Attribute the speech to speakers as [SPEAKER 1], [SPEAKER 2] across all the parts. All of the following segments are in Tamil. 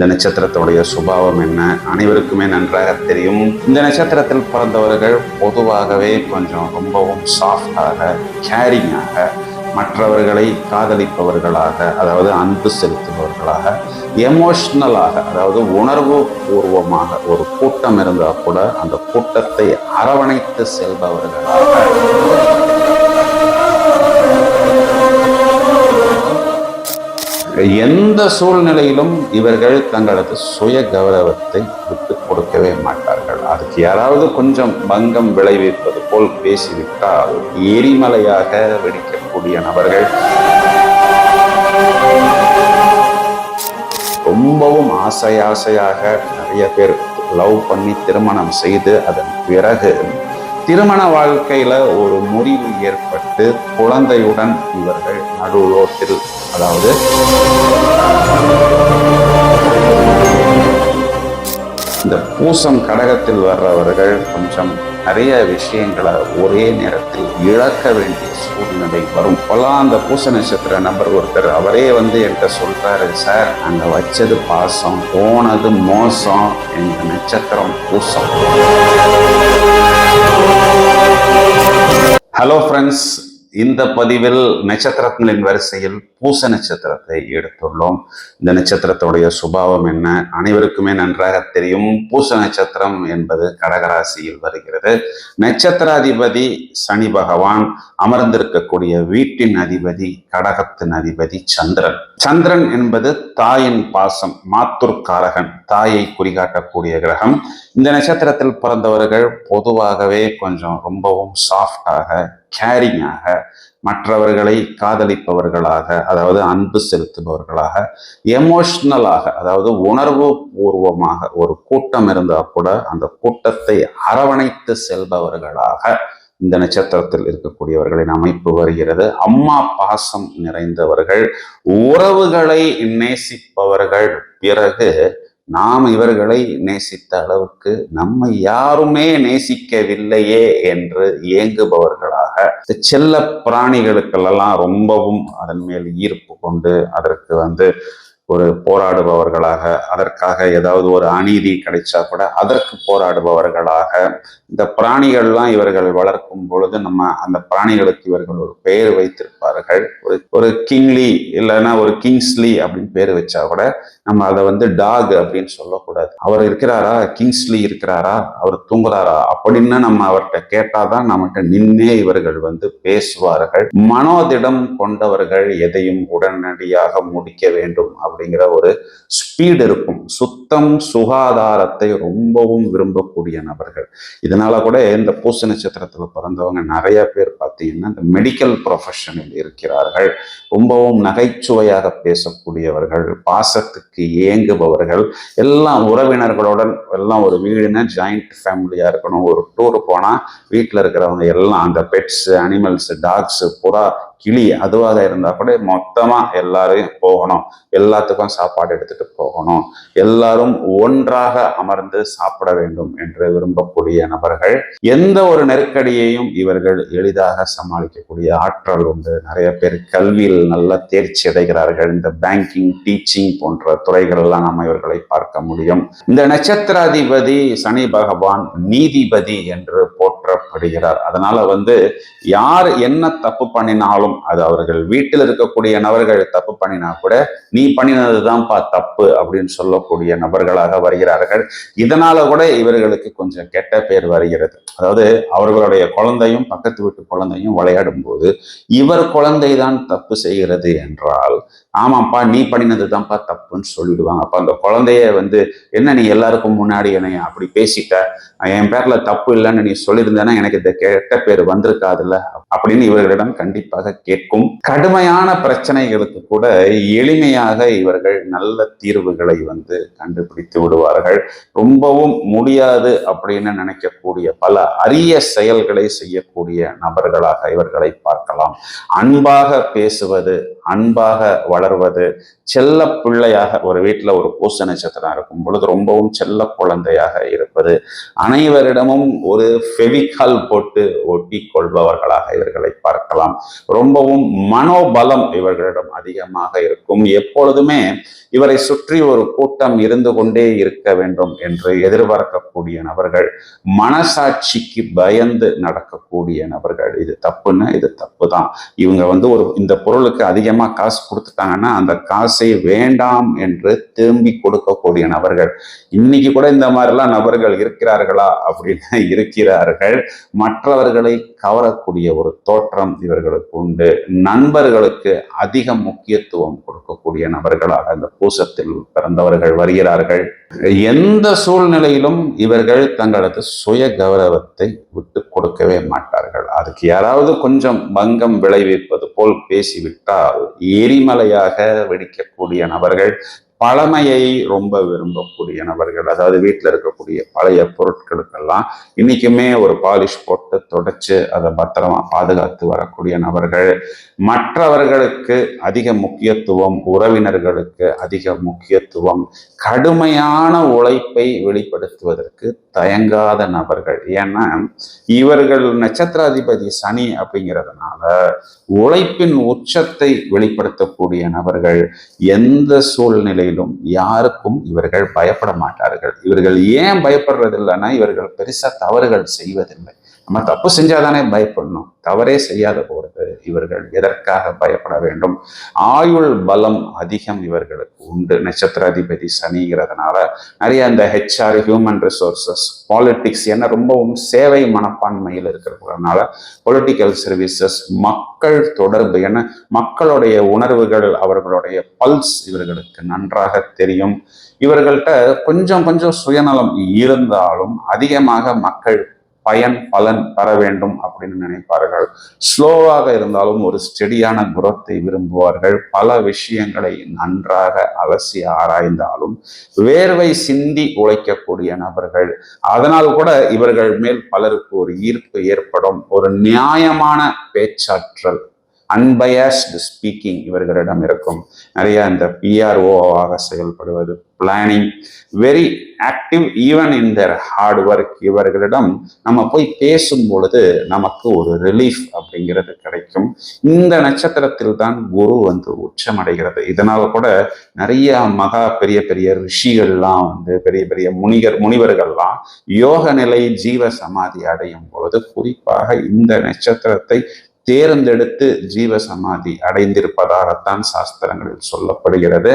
[SPEAKER 1] இந்த நட்சத்திரத்துடைய சுபாவம் என்ன? அனைவருக்குமே நன்றாக தெரியும். இந்த நட்சத்திரத்தில் பிறந்தவர்கள் பொதுவாகவே கொஞ்சம் ரொம்பவும் சாஃப்டாக கேரிங்காக மற்றவர்களை காதலிப்பவர்களாக அதாவது அன்பு செலுத்துபவர்களாக எமோஷ்னலாக அதாவது உணர்வு பூர்வமாக ஒரு கூட்டம் இருந்தால் கூட அந்த கூட்டத்தை அரவணைத்து செல்பவர்களாக எந்த சூழ்நிலையிலும் இவர்கள் தங்களது சுய கௌரவத்தை விட்டு கொடுக்கவே மாட்டார்கள். அதுக்கு யாராவது கொஞ்சம் பங்கம் விளைவிப்பது போல் பேசிவிட்டால் எரிமலையாக வெடிக்கக்கூடிய நபர்கள் ரொம்பவும் ஆசை ஆசையாக நிறைய பேர் லவ் பண்ணி திருமணம் செய்து அதன் பிறகு திருமண வாழ்க்கையில ஒரு முறிவு ஏற்பட்டு குழந்தையுடன் இவர்கள் நடுரோட்டில் அதாவது இந்த பூசம் கடகத்தில் வர்றவர்கள் கொஞ்சம் நிறைய விஷயங்களை ஒரே நேரத்தில் இழக்க வேண்டிய சூழ்நிலை வரும். இப்போல்லாம் அந்த பூச நட்சத்திர நபர் ஒருத்தர் அவரே வந்து என்கிட்ட சொல்றாரு சார் அங்க வச்சது பாசம் போனது மோசம் எங்க நட்சத்திரம் பூசம். ஹலோ ஃப்ரெண்ட்ஸ் இந்த பதிவில் நட்சத்திரங்களின் வரிசையில் பூச நட்சத்திரத்தை எடுத்துள்ளோம். இந்த நட்சத்திரத்துடைய சுபாவம் என்ன? அனைவருக்குமே நன்றாக தெரியும். பூச நட்சத்திரம் என்பது கடகராசியில் வருகிறது. நட்சத்திராதிபதி சனி பகவான் அமர்ந்திருக்கக்கூடிய வீட்டின் அதிபதி கடகத்தின் அதிபதி சந்திரன். சந்திரன் என்பது தாயின் பாசம் மாத்துர்காரகன் தாயை குறிகாட்டக்கூடிய கிரகம். இந்த நட்சத்திரத்தில் பிறந்தவர்கள் பொதுவாகவே கொஞ்சம் ரொம்பவும் சாஃப்டாக கேரிங்காக மற்றவர்களை காதலிப்பவர்களாக அதாவது அன்பு செலுத்துபவர்களாக எமோஷ்னலாக அதாவது உணர்வு பூர்வமாக ஒரு கூட்டம் இருந்தால் கூட அந்த கூட்டத்தை அரவணைத்து செல்பவர்களாக இந்த நட்சத்திரத்தில் இருக்கக்கூடியவர்களின் அமைப்பு வருகிறது. அம்மா பாசம் நிறைந்தவர்கள் உறவுகளை நேசிப்பவர்கள். பிறகு நாம் இவர்களை நேசித்த அளவுக்கு நம்மை யாருமே நேசிக்கவில்லையே என்று ஏங்குபவர்களாக இந்த செல்ல பிராணிகளுக்கெல்லாம் ரொம்பவும் அதன் மேல் ஈர்ப்பு கொண்டு அதற்கு வந்து ஒரு போராடுபவர்களாக அதற்காக ஏதாவது ஒரு அநீதி கிடைச்சா கூட அதற்கு போராடுபவர்களாக இந்த பிராணிகள்லாம் இவர்கள் வளர்க்கும் பொழுது நம்ம அந்த பிராணிகளுக்கு இவர்கள் ஒரு பெயர் வைத்திருப்பார்கள். ஒரு ஒரு கிங்லி இல்லைன்னா ஒரு கிங்ஸ்லி அப்படின்னு பேர் வச்சா கூட நம்ம அதை வந்து டாக் அப்படின்னு சொல்லக்கூடாது. அவர் இருக்கிறாரா? கிங்ஸ்லி இருக்கிறாரா? அவர் தூங்குறாரா? அப்படின்னு நம்ம அவர்கிட்ட கேட்டாதான் நம்மகிட்ட நின்னே இவர்கள் வந்து பேசுவார்கள். மனோதிடம் கொண்டவர்கள் எதையும் உடனடியாக முடிக்க வேண்டும் அப்படிங்கிற ஒரு ஸ்பீடு இருக்கும். சுத்தம் சுகாதாரத்தை ரொம்பவும் விரும்பக்கூடிய நபர்கள். இதனால கூட இந்த பூச நட்சத்திரத்துல பிறந்தவங்க நிறைய பேர் பார்த்தீங்கன்னா இந்த மெடிக்கல் ப்ரொஃபஷனில் இருக்கிறார்கள். ரொம்பவும் நகைச்சுவையாக பேசக்கூடியவர்கள். பாசத்துக்கு ஏங்குபவர்கள் எல்லாம் உறவினர்களுடன் எல்லாம் ஒரு வீடுனா ஜாயிண்ட் ஃபேமிலியாக இருக்கணும். ஒரு டூர் போனால் வீட்டில் இருக்கிறவங்க எல்லாம் அந்த பெட்ஸு அனிமல்ஸு டாக்ஸு புறா கிளி அதுவாக இருந்தால் கூட மொத்தமா எல்லாரையும் போகணும். எல்லாத்துக்கும் சாப்பாடு எடுத்துட்டு போகணும். எல்லாரும் ஒன்றாக அமர்ந்து சாப்பிட வேண்டும் என்று விரும்பக்கூடிய நபர்கள் எந்த ஒரு நெருக்கடியையும் இவர்கள் எளிதாக சமாளிக்கக்கூடிய ஆற்றல் உண்டு. நிறைய பேர் கல்வியில் நல்ல தேர்ச்சி அடைகிறார்கள். இந்த பேங்கிங் டீச்சிங் போன்ற துறைகள் எல்லாம் நம்ம இவர்களை பார்க்க முடியும். இந்த நட்சத்திராதிபதி சனி பகவான் நீதிபதி என்று போ போற்றப்படுகிறார் அதனால வந்து யார் என்ன தப்பு பண்ணினாலும் அது அவர்கள் வீட்டில் இருக்கக்கூடிய நபர்கள் தப்பு பண்ணினா கூட நீ பண்ணினதுதான்ப்பா தப்பு அப்படின்னு சொல்லக்கூடிய நபர்களாக வருகிறார்கள். இதனால கூட இவர்களுக்கு கொஞ்சம் கெட்ட பேர் வருகிறது. அதாவது அவர்களுடைய குழந்தையும் பக்கத்து வீட்டு குழந்தையும் விளையாடும் போது இவர் குழந்தை தான் தப்பு செய்கிறது என்றால் ஆமாப்பா நீ பண்ணினது தான்ப்பா தப்புன்னு சொல்லிடுவாங்க. அப்போ அந்த குழந்தைய வந்து என்ன நீ எல்லாருக்கும் முன்னாடி என்னை அப்படி பேசிட்ட? என் பேர்ல தப்பு இல்லைன்னு நீ சொல்லியிருந்தேன்னா எனக்கு இந்த கெட்ட பேர் வந்திருக்காதுல்ல? அப்படின்னு இவர்களிடம் கண்டிப்பாக கேட்கும். கடுமையான பிரச்சனைகளுக்கு கூட எளிமையாக இவர்கள் நல்ல தீர்வுகளை வந்து கண்டுபிடித்து விடுவார்கள். ரொம்பவும் முடியாது அப்படின்னு நினைக்கக்கூடிய பல அரிய செயல்களை செய்யக்கூடிய நபர்களாக இவர்களை பார்க்கலாம். அன்பாக பேசுவது அன்பாக வளர்வது. செல்ல பிள்ளையாக ஒரு வீட்டில் ஒரு பூச நட்சத்திரம் இருக்கும் பொழுது ரொம்பவும் செல்ல குழந்தையாக இருப்பது. அனைவரிடமும் ஒரு ஃபெவிகால் போட்டு ஒட்டி கொள்பவர்களாக இவர்களை பார்க்கலாம். ரொம்பவும் மனோபலம் இவர்களிடம் அதிகமாக இருக்கும். எப்பொழுதுமே இவரை சுற்றி ஒரு கூட்டம் இருந்து கொண்டே இருக்க வேண்டும் என்று எதிர்பார்க்கக்கூடிய நபர்கள் மனசாட்சிக்கு பயந்து நடக்கக்கூடிய நபர்கள். இது தப்புன்னு இது தப்பு தான் இவங்க வந்து ஒரு இந்த பொருளுக்கு அதிகமாக காசு கொடுத்துட்டாங்க கொடுத்துட்டாங்கன்னா அந்த காசை வேண்டாம் என்று திரும்பி கொடுக்கக்கூடிய நபர்கள். இன்னைக்கு கூட இந்த மாதிரிலாம் நபர்கள் இருக்கிறார்களா? அப்படின்னு இருக்கிறார்கள். மற்றவர்களை கவரக்கூடிய ஒரு தோற்றம் இவர்களுக்கு உண்டு. நண்பர்களுக்கு அதிக முக்கியத்துவம் கொடுக்கக்கூடிய நபர்களாக அந்த பூசத்தில் பிறந்தவர்கள் வருகிறார்கள். எந்த சூழ்நிலையிலும் இவர்கள் தங்களது சுய கௌரவத்தை விட்டு கொடுக்கவே மாட்டார்கள். அதுக்கு யாராவது கொஞ்சம் பங்கம் விளைவிப்பது போல் பேசிவிட்டால் எரிமலையாக வெடிக்கக்கூடிய நபர்கள் பழமையை ரொம்ப விரும்பக்கூடிய நபர்கள் அதாவது வீட்டில் இருக்கக்கூடிய பழைய பொருட்களுக்கெல்லாம் இன்னைக்குமே ஒரு பாலிஷ் போட்டு தொடச்சு அதை பத்திரமா பாதுகாத்து வரக்கூடிய நபர்கள். மற்றவர்களுக்கு அதிக முக்கியத்துவம் உறவினர்களுக்கு அதிக முக்கியத்துவம் கடுமையான உழைப்பை வெளிப்படுத்துவதற்கு தயங்காத நபர்கள். ஏன்னா இவர்கள் நட்சத்திராதிபதி சனி அப்படிங்கிறதுனால உழைப்பின் உச்சத்தை வெளிப்படுத்தக்கூடிய நபர்கள் எந்த சூழ்நிலையிலும் யாருக்கும் இவர்கள் பயப்பட மாட்டார்கள். இவர்கள் ஏன் பயப்படுறது இல்லைன்னா இவர்கள் பெருசா தவறுகள் செய்வதில்லை. நம்ம தப்பு செஞ்சாதானே பயப்படணும். தவறே செய்யாத போறது. இவர்கள் எதற்காக பயப்பட வேண்டும்? ஆயுள் பலம் அதிகம் இவர்களுக்கு உண்டு. நட்சத்திராதிபதி சனிங்கிறதுனால நிறைய இந்த ஹெச்ஆர் ஹியூமன் ரிசோர்சஸ் பாலிட்டிக்ஸ் என்ன ரொம்பவும் சேவை மனப்பான்மையில் இருக்கிறதுனால பொலிட்டிக்கல் சர்வீசஸ் மக்கள் தொடர்பு என மக்களுடைய உணர்வுகள் அவர்களுடைய பல்ஸ் இவர்களுக்கு நன்றாக தெரியும். இவர்கள்ட்ட கொஞ்சம் கொஞ்சம் சுயநலம் இருந்தாலும் அதிகமாக மக்கள் பயன் பலன் தர வேண்டும் அப்படின்னு நினைப்பார்கள். ஸ்லோவாக இருந்தாலும் ஒரு ஸ்டெடியான குரத்தை விரும்புவார்கள். பல விஷயங்களை நன்றாக அலசி ஆராய்ந்தாலும் வேர்வை சிந்தி உழைக்கக்கூடிய நபர்கள். அதனால் கூட இவர்கள் மேல் பலருக்கு ஒரு ஈர்ப்பு ஏற்படும். ஒரு நியாயமான பேச்சாற்றல் அன்பயஸ்டு ஸ்பீக்கிங் இவர்களிடம் இருக்கும். நிறைய இந்த பிஆர்ஓவாக செயல்படுவது planning very active even in their hard work இவர்களிடம் நம்ம போய் பேசும் பொழுது நமக்கு ஒரு ரிலீஃப் அப்படிங்கிறது கிடைக்கும். இந்த நட்சத்திரத்தில் தான் குரு வந்து உச்சமடைகிறது. இதனால கூட நிறைய மகா பெரிய பெரிய ரிஷிகள்லாம் வந்து பெரிய பெரிய முனிகர் முனிவர்கள்லாம் யோக நிலை ஜீவ சமாதி அடையும் பொழுது குறிப்பாக இந்த நட்சத்திரத்தை தேர்ந்தெடுத்து ஜீவ சமாதி அடைந்திருப்பதாகத்தான் சாஸ்திரங்களில் சொல்லப்படுகிறது.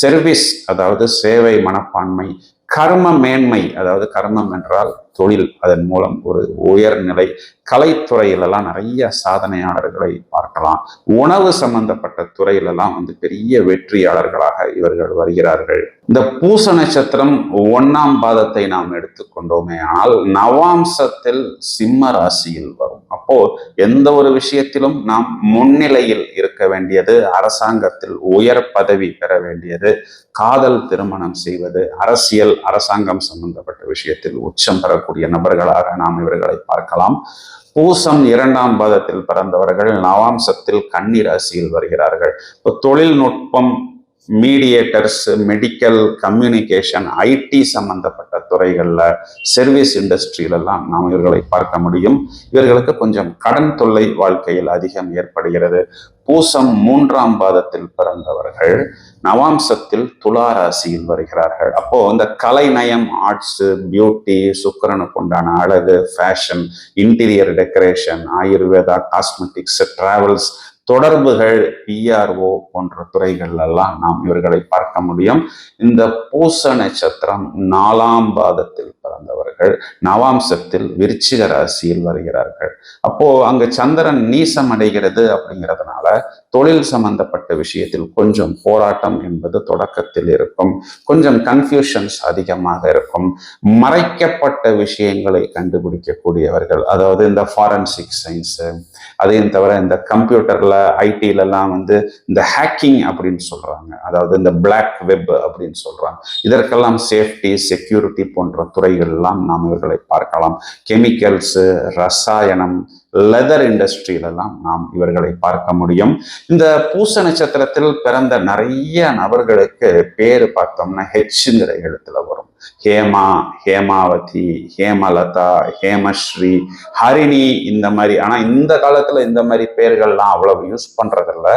[SPEAKER 1] சர்வீஸ் அதாவது சேவை மனப்பான்மை கர்ம மேன்மை அதாவது கர்மம் என்றால் தொழில் அதன் மூலம் ஒரு உயர்நிலை கலைத்துறையிலெல்லாம் நிறைய சாதனையாளர்களை பார்க்கலாம். உணவு சம்பந்தப்பட்ட துறையிலெல்லாம் வந்து பெரிய வெற்றியாளர்களாக இவர்கள் வருகிறார்கள். இந்த பூச நட்சத்திரம் ஒன்னாம் பாதத்தை நாம் எடுத்துக்கொண்டோமே. ஆனால் நவாம்சத்தில் சிம்ம ராசியில் வரும். அப்போ எந்த ஒரு விஷயத்திலும் நாம் முன்னிலையில் இருக்க வேண்டியது அரசாங்கத்தில் உயர் பதவி பெற வேண்டியது காதல் திருமணம் செய்வது அரசியல் அரசாங்கம் சம்பந்தப்பட்ட விஷயத்தில் உச்சம் பெறக்கூடிய நபர்களாக நாம் இவர்களை பார்க்கலாம். பூசம் இரண்டாம் பாதத்தில் பிறந்தவர்கள் நவாம்சத்தில் கன்னி ராசியில் வருகிறார்கள். இப்போ தொழில்நுட்பம் மீடியேட்டர்ஸ் மெடிக்கல் கம்யூனிகேஷன் ஐடி சம்பந்தப்பட்ட துறைகளில் சர்வீஸ் இண்டஸ்ட்ரியிலெல்லாம் நாம் இவர்களை பார்க்க முடியும். இவர்களுக்கு கொஞ்சம் கடன் தொல்லை வாழ்க்கையில் அதிகம் ஏற்படுகிறது. பூசம் மூன்றாம் பாதத்தில் பிறந்தவர்கள் நவாம்சத்தில் துலா ராசியில் வருகிறார்கள். அப்போ இந்த கலைநயம் ஆர்ட்ஸ் பியூட்டி சுக்கரனுக்கு உண்டான அழகு fashion interior decoration Ayurveda cosmetics travels தொடர்புகள் பிஆர்ஓ போன்ற துறைகள் எல்லாம் நாம் இவர்களை பார்க்க முடியும். இந்த பூச நட்சத்திரம் நாலாம் பாதத்தில் பிறந்தவர்கள் நவாம்சத்தில் விருச்சிக ராசியில் வருகிறார்கள். அப்போ அங்கு சந்திரன் நீசம் அடைகிறது அப்படிங்கிறதுனால தொழில் சம்பந்தப்பட்ட விஷயத்தில் கொஞ்சம் போராட்டம் என்பது தொடக்கத்தில் இருக்கும். கொஞ்சம் கன்ஃபியூஷன்ஸ் அதிகமாக இருக்கும். மறைக்கப்பட்ட விஷயங்களை கண்டுபிடிக்கக்கூடியவர்கள் அதாவது இந்த ஃபாரன்சிக் சயின்ஸ் அதையும் தவிர இந்த கம்ப்யூட்டர்ல ஐடியிலலாம் வந்து இந்த ஹேக்கிங் அப்படின்னு சொல்கிறாங்க அதாவது இந்த பிளாக் வெப் அப்படின்னு சொல்கிறாங்க இதற்கெல்லாம் சேஃப்டி செக்யூரிட்டி போன்ற துறைகள்லாம் நாம் இவர்களை பார்க்கலாம். கெமிக்கல்ஸு ரசாயனம் லெதர் இண்டஸ்ட்ரியிலெல்லாம் நாம் இவர்களை பார்க்க முடியும். இந்த பூச நட்சத்திரத்தில் பிறந்த நிறைய நபர்களுக்கு பேர் பார்த்தோம்னா ஹெச்ங்கிற எழுத்துல வரும். ஹேமா ஹேமாவதி ஹேமலதா ஹேமஸ்ரீ ஹரிணி இந்த மாதிரி. ஆனா இந்த காலத்துல இந்த மாதிரி பெயர்கள்லாம் அவ்வளவு யூஸ் பண்ணுறதில்ல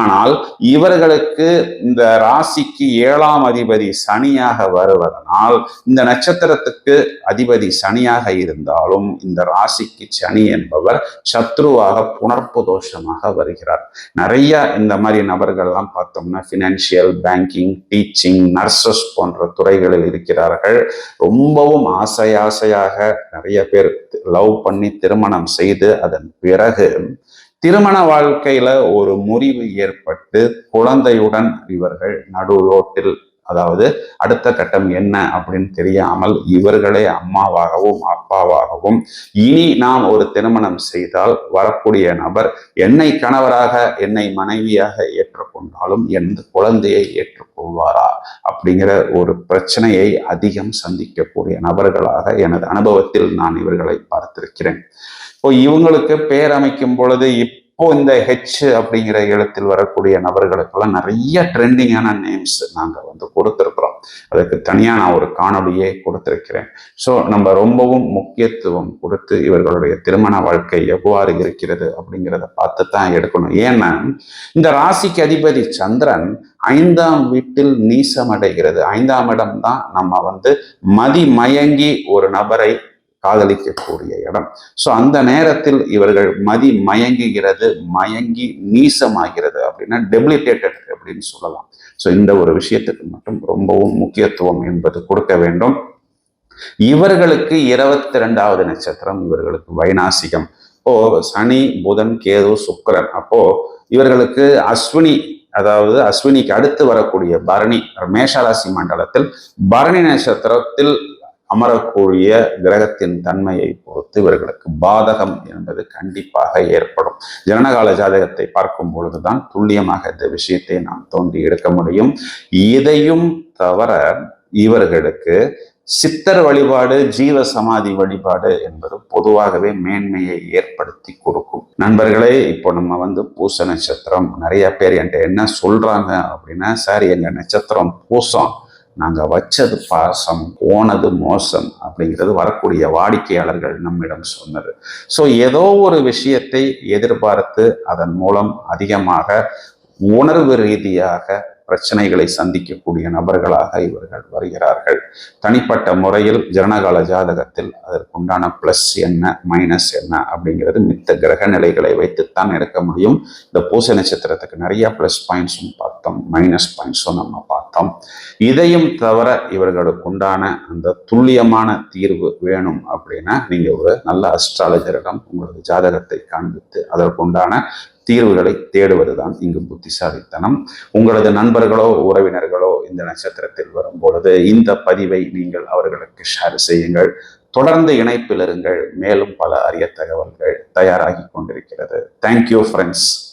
[SPEAKER 1] ஆனால் இவர்களுக்கு இந்த ராசிக்கு ஏழாம் அதிபதி சனியாக வருவதனால் இந்த நட்சத்திரத்துக்கு அதிபதி சனியாக இருந்தாலும் இந்த ராசிக்கு சனி என்பவர் சத்ருவாக புணர்ப்பு தோஷமாக வருகிறார். நிறைய இந்த மாதிரி நபர்கள்லாம் பார்த்தோம்னா ஃபினான்ஷியல் பேங்கிங் டீச்சிங் நர்சஸ் போன்ற துறைகளில் இருக்கிறார் இருக்கிறார்கள் ரொம்பவும் ஆசை ஆசையாக நிறைய பேர் லவ் பண்ணி திருமணம் செய்து அதன் பிறகு திருமண வாழ்க்கையில ஒரு முறிவு ஏற்பட்டு குழந்தையுடன் இவர்கள் நடுரோட்டில் அதாவது அடுத்த கட்டம் என்ன அப்படின்னு தெரியாமல் இவர்களே அம்மாவாகவும் அப்பாவாகவும் இனி நாம் ஒரு திருமணம் செய்தால் வரக்கூடிய நபர் என்னை கணவராக என்னை மனைவியாக ஏற்றுக்கொண்டாலும் எந்த குழந்தையை ஏற்றுக்கொள்வாரா அப்படிங்கிற ஒரு பிரச்சனையை அதிகம் சந்திக்கக்கூடிய நபர்களாக எனது அனுபவத்தில் நான் இவர்களை பார்த்திருக்கிறேன். இப்போ இவங்களுக்கு பேர் அமைக்கும் பொழுது இப்போ இந்த ஹெச் அப்படிங்கிற எழுத்தில் வரக்கூடிய நபர்களுக்கெல்லாம் நிறைய ட்ரெண்டிங்கான நேம்ஸ் நாங்கள் வந்து கொடுத்துருக்குறோம். அதுக்கு தனியாக நான் ஒரு காணொலியே கொடுத்துருக்கிறேன். ஸோ நம்ம ரொம்பவும் முக்கியத்துவம் கொடுத்து இவர்களுடைய திருமண வாழ்க்கை எவ்வாறு இருக்கிறது அப்படிங்கிறத பார்த்து தான் எடுக்கணும். ஏன்னா இந்த ராசிக்கு அதிபதி சந்திரன் ஐந்தாம் வீட்டில் நீசமடைகிறது. ஐந்தாம் இடம் தான் நம்ம வந்து மதிமயங்கி ஒரு நபரை காதலிக்கக்கூடிய இடம். ஸோ அந்த நேரத்தில் இவர்கள் மதி மயங்குகிறது மயங்கி நீசமாகிறது அப்படின்னா டெபிலிட்டேட்டட் அப்படின்னு சொல்லலாம். ஸோ இந்த ஒரு விஷயத்துக்கு மட்டும் ரொம்பவும் முக்கியத்துவம் என்பது கொடுக்க வேண்டும். இவர்களுக்கு இருபத்தி ரெண்டாவது நட்சத்திரம் இவர்களுக்கு வைநாசிகம் இப்போ சனி புதன் கேது சுக்கரன். அப்போ இவர்களுக்கு அஸ்வினி அதாவது அஸ்வினிக்கு அடுத்து வரக்கூடிய பரணி மேஷராசி மண்டலத்தில் பரணி நட்சத்திரத்தில் அமரக்கூடிய கிரகத்தின் தன்மையை பொறுத்து இவர்களுக்கு பாதகம் என்பது கண்டிப்பாக ஏற்படும். ஜனனகால ஜாதகத்தை பார்க்கும் பொழுதுதான் துல்லியமாக இந்த விஷயத்தை நாம் தோண்டி எடுக்க முடியும். இதையும் தவிர இவர்களுக்கு சித்தர் வழிபாடு ஜீவ சமாதி வழிபாடு என்பது பொதுவாகவே மேன்மையை ஏற்படுத்தி கொடுக்கும். நண்பர்களே இப்போ நம்ம வந்து பூச நட்சத்திரம். நிறைய பேர் என்கிட்ட என்ன சொல்றாங்க அப்படின்னா சார் எங்க நட்சத்திரம் பூசம். நாங்கள் வச்சது பாசம் போனது மோசம் அப்படிங்கிறது வரக்கூடிய வாடிக்கையாளர்கள் நம்மிடம் சொன்னது. ஸோ ஏதோ ஒரு விஷயத்தை எதிர்பார்த்து அதன் மூலம் அதிகமாக உணர்வு ரீதியாக பிரச்சனைகளை சந்திக்கக்கூடிய நபர்களாக இவர்கள் வருகிறார்கள். தனிப்பட்ட முறையில் ஜனகால ஜாதகத்தில் அதற்குண்டான பிளஸ் என்ன மைனஸ் என்ன அப்படிங்கிறது மித்த கிரக நிலைகளை வைத்துத்தான் எடுக்க முடியும். இந்த பூச நட்சத்திரத்துக்கு நிறைய பிளஸ் பாயிண்ட்ஸும் பார்த்தோம். மைனஸ் பாயிண்ட்ஸும் நம்ம பார்த்தோம். இதையும் தவிர இவர்களுக்கு உண்டான அந்த துல்லியமான தீர்வு வேணும் அப்படின்னா நீங்கள் ஒரு நல்ல அஸ்ட்ராலஜரிடம் உங்களது ஜாதகத்தை காண்பித்து அதற்குண்டான தீர்வுகளை தேடுவதுதான் இங்கு புத்திசாலித்தனம். உங்களது நண்பர்களோ உறவினர்களோ இந்த நட்சத்திரத்தில் வரும் பொழுது இந்த பதிவை நீங்கள் அவர்களுக்கு ஷேர் செய்யுங்கள். தொடர்ந்து இணைப்பில் இருங்கள். மேலும் பல அரிய தகவல்கள் தயாராகி கொண்டிருக்கிறது. Thank you friends